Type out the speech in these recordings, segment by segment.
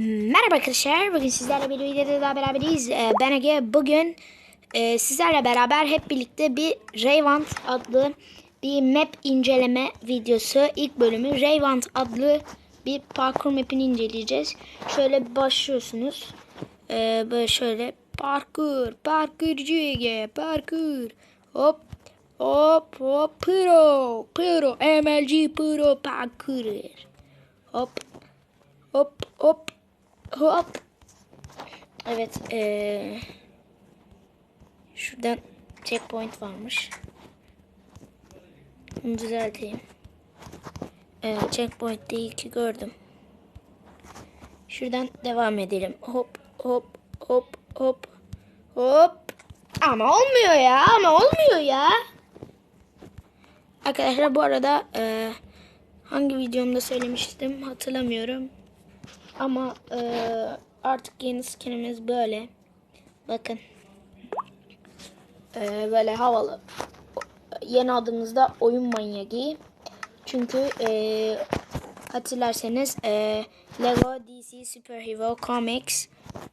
Merhaba arkadaşlar. Bugün sizlerle bir videoda daha beraberiz. Ee, Ben Ege. Bugün e, sizlerle beraber hep birlikte bir Rayvant adlı bir map inceleme videosu. İlk bölümü Rayvant adlı bir parkur map'ini inceleyeceğiz. Şöyle başlıyorsunuz. Ee, böyle şöyle parkur, parkurcu Ege, parkur. Hop, hop, hop, pro, pro, MLG pro parkur. Hop, hop, hop, hop. Evet, eee şuradan checkpoint varmış. Bunu düzelteyim. Evet, checkpoint değil ki gördüm. Şuradan devam edelim. Hop, hop, hop, hop, hop. Ama olmuyor ya, ama olmuyor ya. Arkadaşlar bu arada eee, hangi videomda söylemiştim hatırlamıyorum. Ama eee, artık yeni skinimiz böyle. Bakın. Eee, böyle havalı. Yeni adımız da oyun manyağı. Çünkü eee, hatırlarsanız eee, Lego DC Super Hero Comics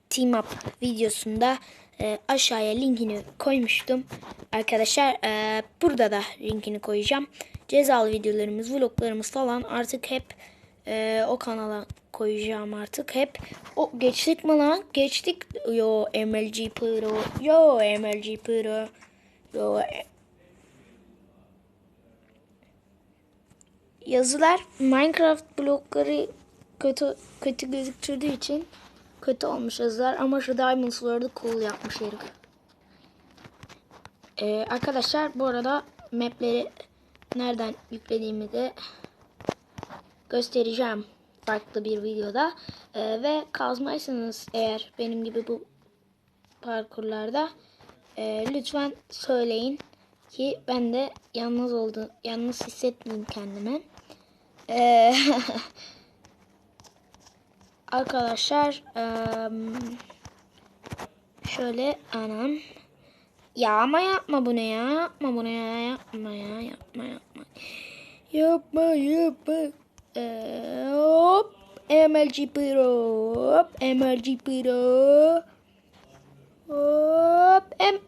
Team Up videosunda eee, aşağıya linkini koymuştum. Arkadaşlar eee, burada da linkini koyacağım. Cezalı videolarımız, vloglarımız falan artık hep eee, o kanala koyacağım artık hep. O geçtik mi lan? Geçtik. Yo MLG Pro. Yo MLG Pro. Yo yazılar Minecraft blokları kötü kötü gözüktürdüğü için kötü olmuş yazılar ama şu Diamond Sword'u cool yapmış herif. Ee, arkadaşlar bu arada mapleri nereden yüklediğimi de göstereceğim farklı bir videoda. Ee, ve kazmaysanız eğer benim gibi bu parkurlarda e, lütfen söyleyin ki ben de yalnız oldu yalnız hissetmeyeyim kendimi. Ee, arkadaşlar em, şöyle anam ya ama yapma bunu ya yapma bunu ya yapma ya yapma yapma yapma yapma Hop MLG Pro hop MLG Pro hop M!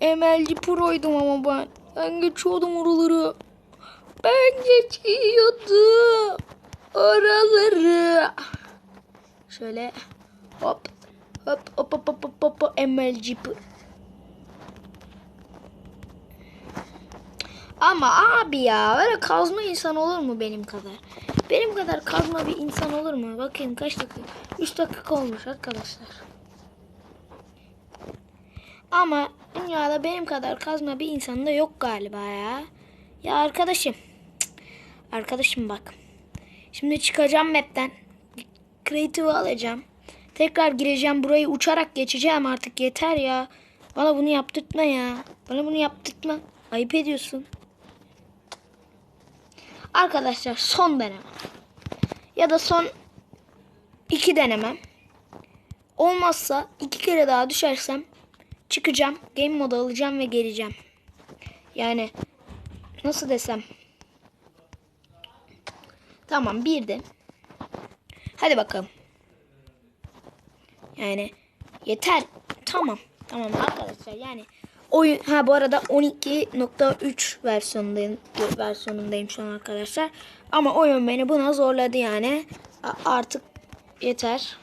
MLG Pro'ydum ama ben. Ben geçiyordum oraları. Ben geçiyordum. Oraları. Şöyle hop hop hop hop hop hop hop, hop MLG Pro. Ama abi ya öyle kazma insan olur mu benim kadar? Benim kadar kazma bir insan olur mu? Bakın kaç dakika? 3 dakika olmuş arkadaşlar. Ama dünyada benim kadar kazma bir insan da yok galiba ya. Ya arkadaşım. cık, Arkadaşım bak. Şimdi çıkacağım map'ten. Creative'ı alacağım. Tekrar gireceğim burayı uçarak geçeceğim artık yeter ya. Bana bunu yaptırtma ya. Bana bunu yaptırtma. Ayıp ediyorsun. Arkadaşlar son deneme. Ya da son iki denemem. Olmazsa iki kere daha düşersem çıkacağım. Game modu alacağım ve geleceğim. Yani nasıl desem. Tamam bir de. Hadi bakalım. Yani yeter. Tamam. Tamam arkadaşlar yani oyun ha bu arada 12.3 versiyonundayım versiyonundayım şu an arkadaşlar. Ama oyun beni buna zorladı yani. Artık yeter.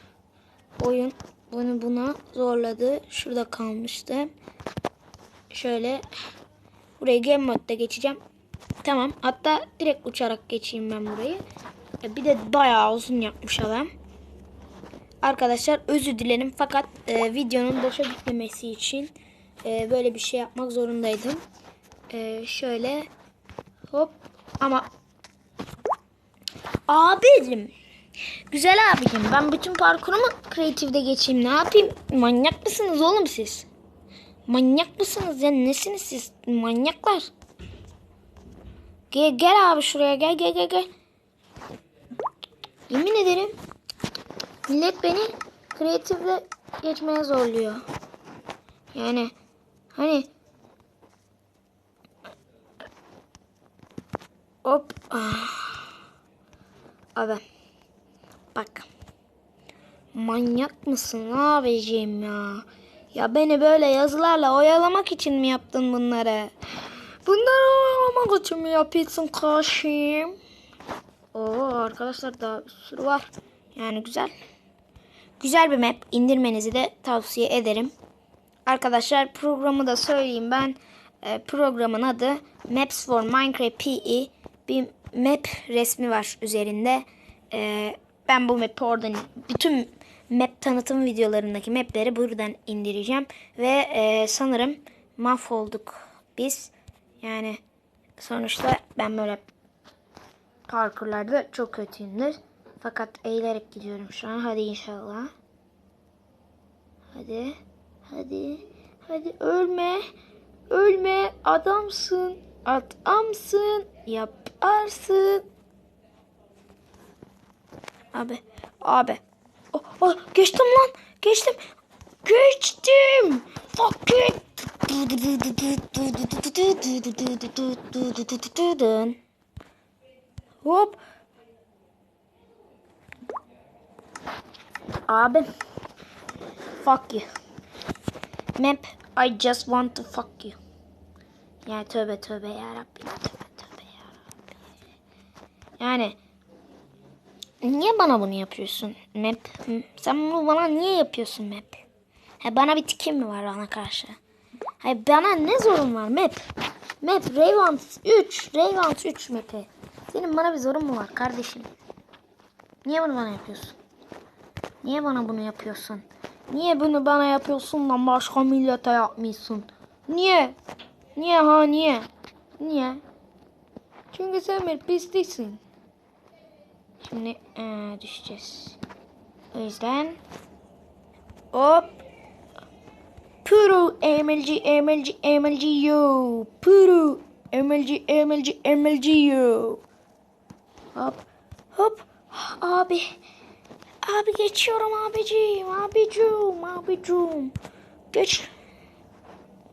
Oyun bunu buna zorladı. Şurada kalmıştı. Şöyle burayı game modda geçeceğim. Tamam. Hatta direkt uçarak geçeyim ben burayı. Bir de bayağı uzun yapmış adam. Arkadaşlar özür dilerim. Fakat e, videonun boşa gitmemesi için e, böyle bir şey yapmak zorundaydım. E, şöyle hop. Ama abicim güzel abicim ben bütün parkurumu kreatifde geçeyim. Ne yapayım? Manyak mısınız oğlum siz? Manyak mısınız ya? Nesiniz siz? Manyaklar. Gel, gel abi şuraya gel gel gel gel. Yemin ederim millet beni kreatifle geçmeye zorluyor. Yani hani hop ah. abi bak. Manyak mısın abicim ya? Ya beni böyle yazılarla oyalamak için mi yaptın bunları? Bunları oyalamak için mi yapıyorsun karşıyım Oo arkadaşlar daha bir sürü var. Yani güzel. Güzel bir map. indirmenizi de tavsiye ederim. Arkadaşlar programı da söyleyeyim ben. E, programın adı Maps for Minecraft PE. Bir map resmi var üzerinde. E, ben bu map'i oradan bütün map tanıtım videolarındaki mapleri buradan indireceğim. Ve e, sanırım mahvolduk biz. Yani sonuçta ben böyle parkurlarda çok kötüyümdür. Fakat eğilerek gidiyorum şu an. Hadi inşallah. Hadi. Hadi. Hadi ölme. Ölme. Adamsın. Adamsın. Yaparsın. Abi. Abi. Oh, oh, geçtim lan. Geçtim. Geçtim. Fuck it. Hop. Abi. Fuck you. Map. I just want to fuck you. Ya tövbe tövbe ya Rabbi. Tövbe tövbe ya Rabbi. Yani niye bana bunu yapıyorsun Map? Sen bunu bana niye yapıyorsun Map? Ha, bana bir tikim mi var bana karşı? Hayır bana ne zorun var Map? Map Rayvant 3. Rayvant 3 Map'i. Senin bana bir zorun mu var kardeşim? Niye bunu bana yapıyorsun? Niye bana bunu yapıyorsun? Niye bunu bana yapıyorsun lan başka millete yapmıyorsun? Niye? Niye ha niye? Niye? Çünkü sen bir pisliksin. Şimdi ee, düşeceğiz. O yüzden hop Puru MLG MLG MLG yo Puru MLG MLG MLG yo Hop hop abi Abi geçiyorum abicim abicim abicim Geç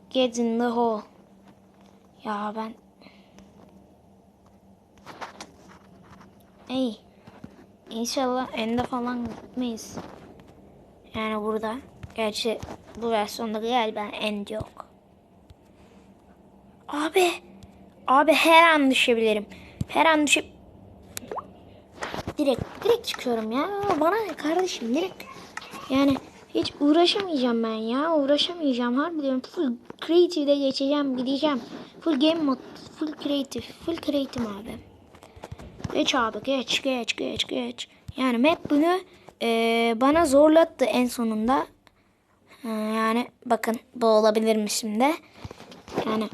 Get in the hole Ya ben Ey İnşallah ende falan gitmeyiz. Yani burada. Gerçi bu versiyonda galiba end yok. Abi. Abi her an düşebilirim. Her an düşüp direkt direkt çıkıyorum ya. Bana ne kardeşim direkt. Yani hiç uğraşamayacağım ben ya. Uğraşamayacağım harbiden. Full creative'de geçeceğim, gideceğim. Full game mod, full creative, full creative abi. Geç abi geç geç geç geç. Yani map bunu e, bana zorlattı en sonunda. Yani bakın bu olabilir mi şimdi? Yani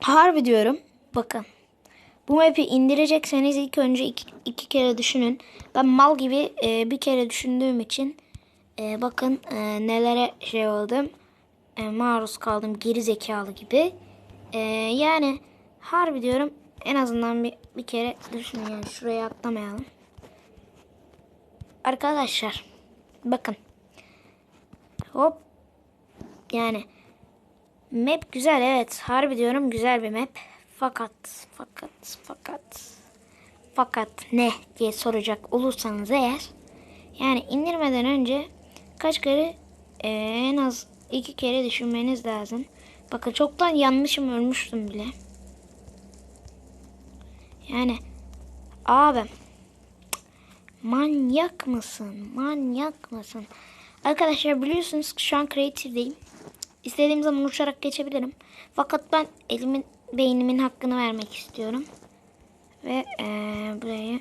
harbi diyorum. Bakın. Bu map'i indirecekseniz ilk önce iki, iki kere düşünün. Ben mal gibi e, bir kere düşündüğüm için e, bakın e, nelere şey oldum. E, maruz kaldım geri zekalı gibi. E, yani harbi diyorum en azından bir, bir kere düşünün yani şuraya atlamayalım. Arkadaşlar bakın. Hop. Yani map güzel evet harbi diyorum güzel bir map. Fakat fakat fakat fakat ne diye soracak olursanız eğer yani indirmeden önce kaç kere e, en az iki kere düşünmeniz lazım. Bakın çoktan yanlışım ölmüştüm bile. Yani abi manyak mısın? Manyak mısın? Arkadaşlar biliyorsunuz ki şu an kreatifteyim. İstediğim zaman uçarak geçebilirim. Fakat ben elimin beynimin hakkını vermek istiyorum. Ve ee, burayı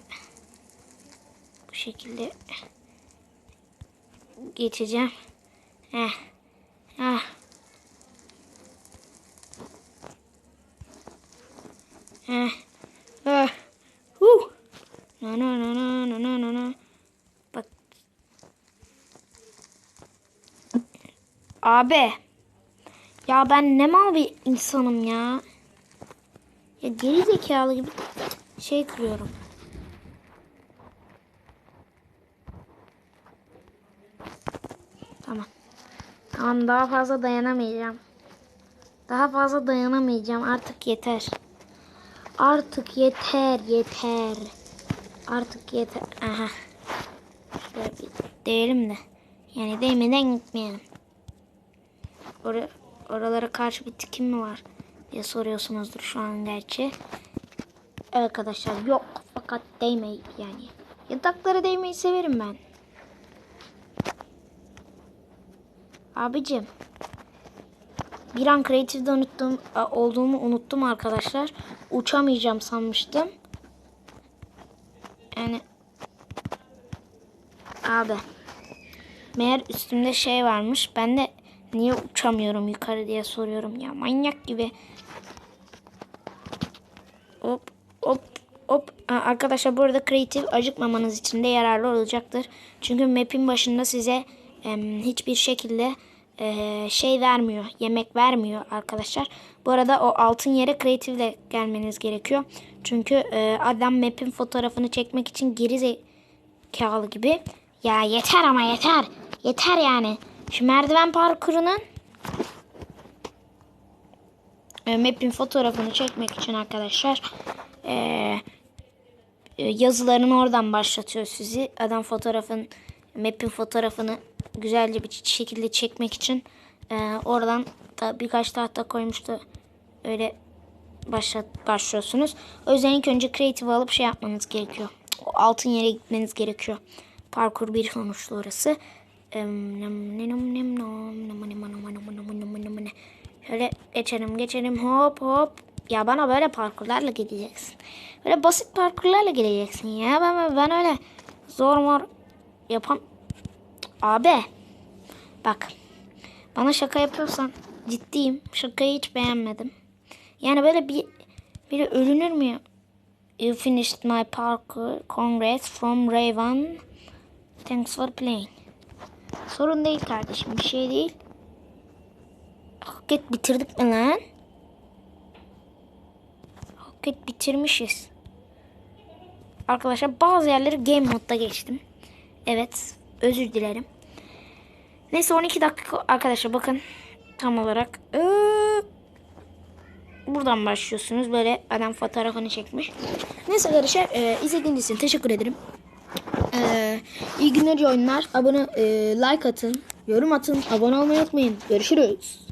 bu şekilde geçeceğim. Heh. Ah. Heh. Ah. Huh. No no no no no no no no. Bak. Abi. Ya ben ne mal bir insanım ya. Geri zekalı gibi şey kırıyorum. Tamam. Tamam daha fazla dayanamayacağım. Daha fazla dayanamayacağım. Artık yeter. Artık yeter yeter. Artık yeter. Aha. Şöyle bir değelim de. Yani değmeden gitmeyelim. Or oralara karşı bir tikim mi var diye soruyorsunuzdur şu an gerçi. Arkadaşlar yok fakat değme yani. Yataklara değmeyi severim ben. Abicim. Bir an Creative'de unuttum, a, olduğumu unuttum arkadaşlar. Uçamayacağım sanmıştım. Yani abi meğer üstümde şey varmış. Ben de niye uçamıyorum yukarı diye soruyorum ya manyak gibi. Hop hop hop. Arkadaşlar bu arada Creative acıkmamanız için de yararlı olacaktır. Çünkü map'in başında size em, hiçbir şekilde e, şey vermiyor. Yemek vermiyor arkadaşlar. Bu arada o altın yere Creative ile gelmeniz gerekiyor. Çünkü e, adam map'in fotoğrafını çekmek için geri zekalı gibi. Ya yeter ama yeter. Yeter yani. Şu merdiven parkurunun e, map'in fotoğrafını çekmek için arkadaşlar e, e, yazılarını oradan başlatıyor sizi. Adam fotoğrafın map'in fotoğrafını güzelce bir şekilde çekmek için e, oradan da birkaç tahta koymuştu. Öyle başlat, başlıyorsunuz. O yüzden ilk önce creative alıp şey yapmanız gerekiyor. O altın yere gitmeniz gerekiyor. Parkur bir sonuçta orası. Şöyle geçelim geçelim hop hop. Ya bana böyle parkurlarla gideceksin. Böyle basit parkurlarla gideceksin ya. Ben, ben öyle zor mor yapam. Abi bak bana şaka yapıyorsan ciddiyim. Şakayı hiç beğenmedim. Yani böyle bir biri ölünür mü ya? You finished my parkour. Congrats from Raven. Thanks for playing. Sorun değil kardeşim. Bir şey değil. Roket bitirdik mi lan? Roket bitirmişiz. Arkadaşlar bazı yerleri game modda geçtim. Evet. Özür dilerim. Neyse 12 dakika arkadaşlar bakın. Tam olarak. Ee, buradan başlıyorsunuz. Böyle adam fotoğrafını çekmiş. Neyse arkadaşlar e, izlediğiniz için teşekkür ederim. Ee, iyi günler oyunlar. Abone e, like atın, yorum atın, abone olmayı unutmayın. Görüşürüz.